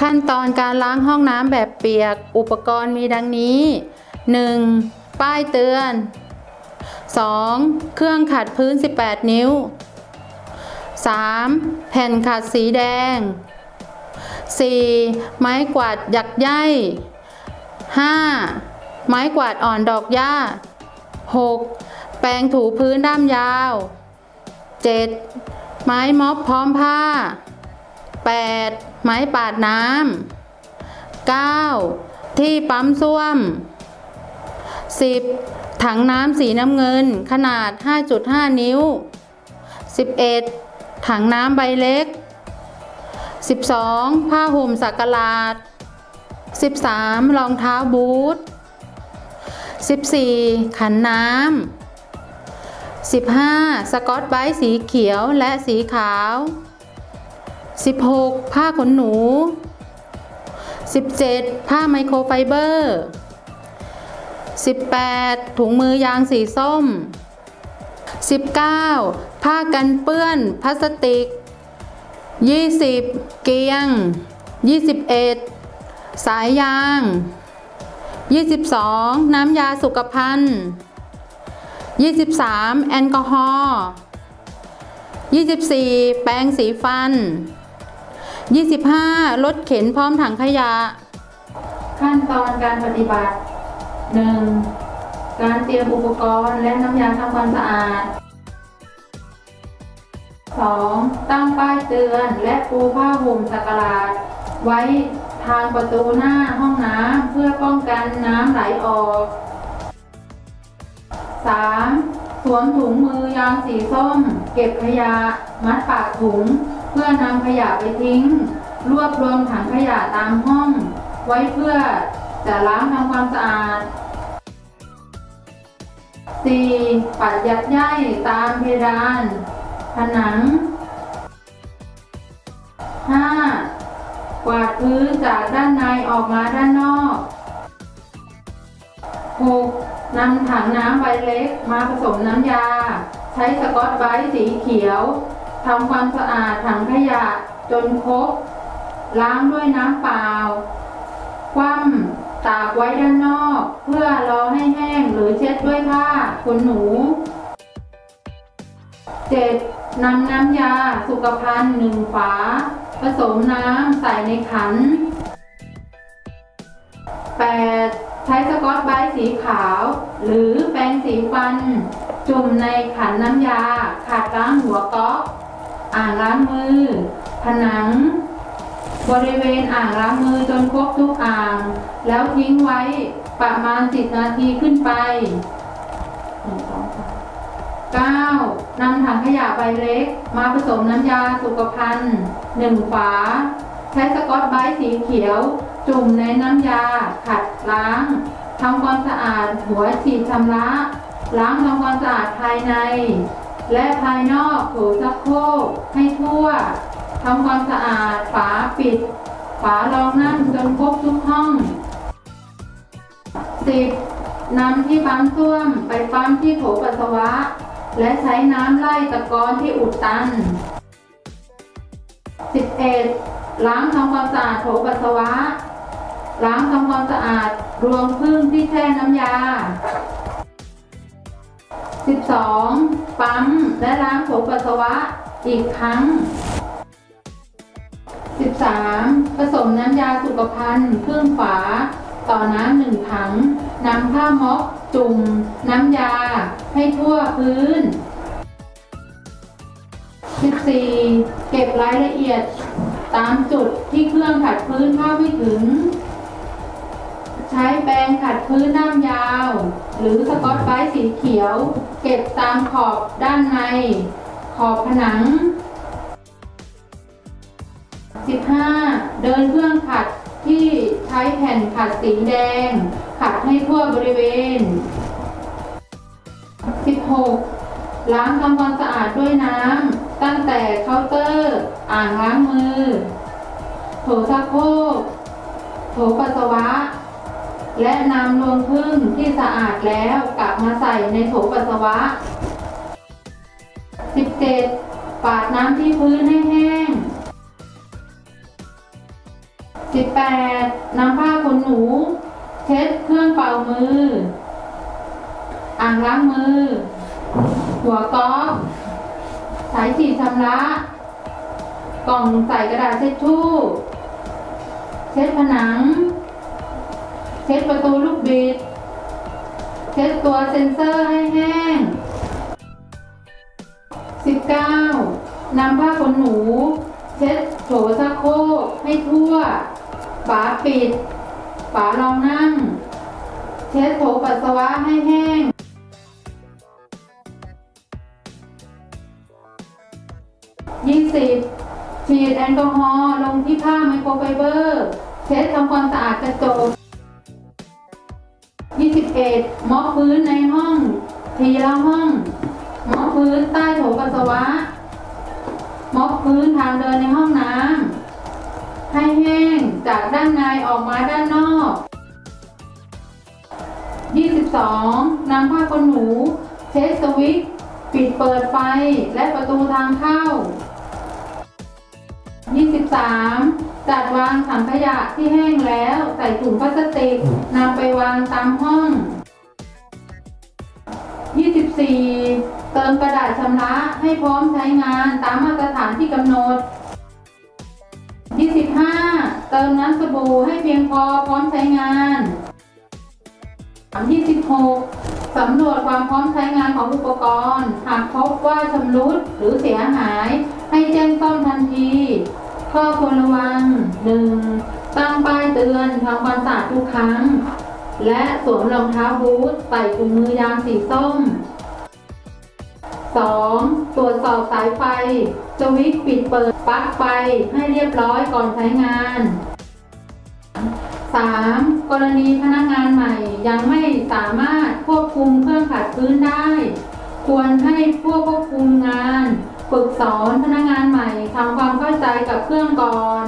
ขั้นตอนการล้างห้องน้ำแบบเปียก อุปกรณ์มีดังนี้ 1. ป้ายเตือน 2. เครื่องขัดพื้น 18 นิ้ว 3. แผ่นขัดสีแดง 4. ไม้กวาดหยักใย 5. ไม้กวาดอ่อนดอกหญ้า 6. แปรงถูพื้นด้ามยาว 7. ไม้ม็อบพร้อมผ้า 8. ไม้ปาดน้ำ 9. ที่ปั๊มส้วม 10. ถังน้ำสีน้ำเงินขนาด 5.5 นิ้ว 11. ถังน้ำใบเล็ก 12. ผ้าห่มสักหลาด 13. รองเท้าบูท 14. ขันน้ำ 15. สกอตไบรท์สีเขียวและสีขาว 16. ผ้าขนหนู 17. ผ้าไมโครไฟเบอร์ 18. ถุงมือยางสีส้ม 19. ผ้ากันเปื้อนพลาสติก 20. เกียง 21. สายยาง 22. น้ำยาสุขภัณฑ์ 23. แอลกอฮอล์ 24. แปรงสีฟัน 25. รถเข็นพร้อมถังขยะ ขั้นตอนการปฏิบัติ 1. การเตรียมอุปกรณ์และน้ำยาทำความสะอาด 2. ตั้งป้ายเตือนและปูผ้าห่มสักหลาดไว้ทางประตูหน้าห้องน้ำเพื่อป้องกันน้ำไหลออก 3. สวมถุงมือยางสีส้ม เก็บขยะ มัดปากถุง เพื่อนำขยะไปทิ้ง รวบรวมถังขยะตามห้อง ไว้เพื่อจะล้างทำความสะอาด 4. ปัดยัดใยตามเพดาน ผนัง 5. กวาดพื้นจากด้านในออกมาด้านนอก 6. นำถังน้ำใบเล็กมาผสมน้ำยา ใช้สกอตไบรท์สีเขียว ทำความสะอาดถังขยะจนครบ ล้างด้วยน้ำเปล่า คว่ำตากไว้ด้านนอก เพื่อรอให้แห้งหรือเช็ดด้วยผ้าขนหนู 7. นำน้ำยาสุขภัณฑ์หนึ่งฝา ผสมน้ำใส่ในขัน 8. ใช้สกอตไบรท์สีขาว หรือแปรงสีฟัน จุ่มในขันน้ำยา ขัดล้างหัวก๊อก อ่างล้างมือ ผนัง บริเวณอ่างล้างมือจนครบทุกอ่าง แล้วทิ้งไว้ประมาณ 10 นาทีขึ้นไป 9. นำถังขยะใบเล็ก มาผสมน้ำยาสุขภัณฑ์1ฝา ใช้สกอตไบรท์สีเขียว จุ่มในน้ำยา ขัดล้างทำความสะอาดหัวฉีดชำระ ล้างทำความสะอาดภายใน และภายนอกโถชักโครกให้ทั่วทำความสะอาดฝาปิด ฝารองนั่งจนครบทุกห้อง 10. นำที่ปั๊มส้วมไปปั๊มที่โถปัสสาวะ และใช้น้ำไล่ตะกอนที่อุดตัน 11. ล้างทำความสะอาดโถปัสสาวะ ล้างทำความสะอาดรวงพึ่งที่แช่น้ำยา 12. ปั๊มและล้างโถปัสสาวะอีกครั้ง 13. ผสมน้ำยาสุขภัณฑ์ครึ่งฝา ต่อน้ำหนึ่งถังนำผ้าม็อกจุ่ม น้ำยาให้ทั่วพื้น 14. เก็บรายละเอียด ตามจุดที่เครื่องขัดพื้นเข้าไม่ถึง ใช้แปรงขัดพื้นด้ามยาว หรือสกอตไบรท์สีเขียว เก็บตามขอบด้านใน ขอบผนัง 15. เดินเครื่องขัดที่ใช้แผ่นขัดสีแดง ขัดให้ทั่วบริเวณ 16. ล้างทำความสะอาดด้วยน้ำตั้งแต่เคาน์เตอร์ อ่างล้างมือ โถชักโครกโถปัสสาวะ และนำรวงพึ่งที่สะอาดแล้วกลับมาใส่ในโถปัสสาวะ 17. ปาดน้ำที่พื้นให้แห้ง 18. นำผ้าขนหนู เช็ดเครื่องเป่ามือ อ่างล้างมือ หัวก๊อกสายฉีดชำระ กล่องใส่กระดาษเช็ดชู่ เช็ดผนัง เช็ดประตูลูกบิด เช็ดตัวเซ็นเซอร์ให้แห้ง 19. นำผ้าขนหนู เช็ดโถชักโครกให้ทั่ว ฝาปิด ฝารองนั่ง เช็ดโถปัสสาวะให้แห้ง 20. ฉีดแอลกอฮอล์ลงที่ผ้าไมโครไฟเบอร์ เช็ดทำความสะอาดกระจก 21. มอบพื้นในห้องทีละห้องมอบพื้นใต้โถปัสสาวะมอบพื้นทางเดินในห้องน้ำให้แห้งจากด้านในออกมาด้านนอก 22. นำผ้าขนหนู เช็ดสวิตปิดเปิดไฟและประตูทางเข้า 23. จัดวางถังขยะที่แห้งแล้วใส่ถุงพลาสติกนำไปวางตามห้อง 24. เติมกระดาษชำระให้พร้อมใช้งานตามมาตรฐานที่กำหนด 25. เติมน้ำสบู่ให้เพียงพอพร้อมใช้งาน 26. สำรวจความพร้อมใช้งานของอุปกรณ์ หากพบว่าชำรุดหรือเสียหาย ให้แจ้งซ่อมทันที ข้อควรระวัง 1. ตั้งป้ายเตือนทำความสะอาดทุกครั้ง และสวมรองเท้าบูทใส่ถุงมือยางสีส้ม 2. ตรวจสอบสายไฟสวิตช์ปิดเปิดปลั๊กไฟให้เรียบร้อยก่อนใช้งาน 3. กรณีพนักงานใหม่ยังไม่สามารถควบคุมเครื่องขัดพื้นได้ ควรให้ผู้ควบคุมงาน ฝึกสอนพนักงานใหม่ทำความเข้าใจกับเครื่องก่อน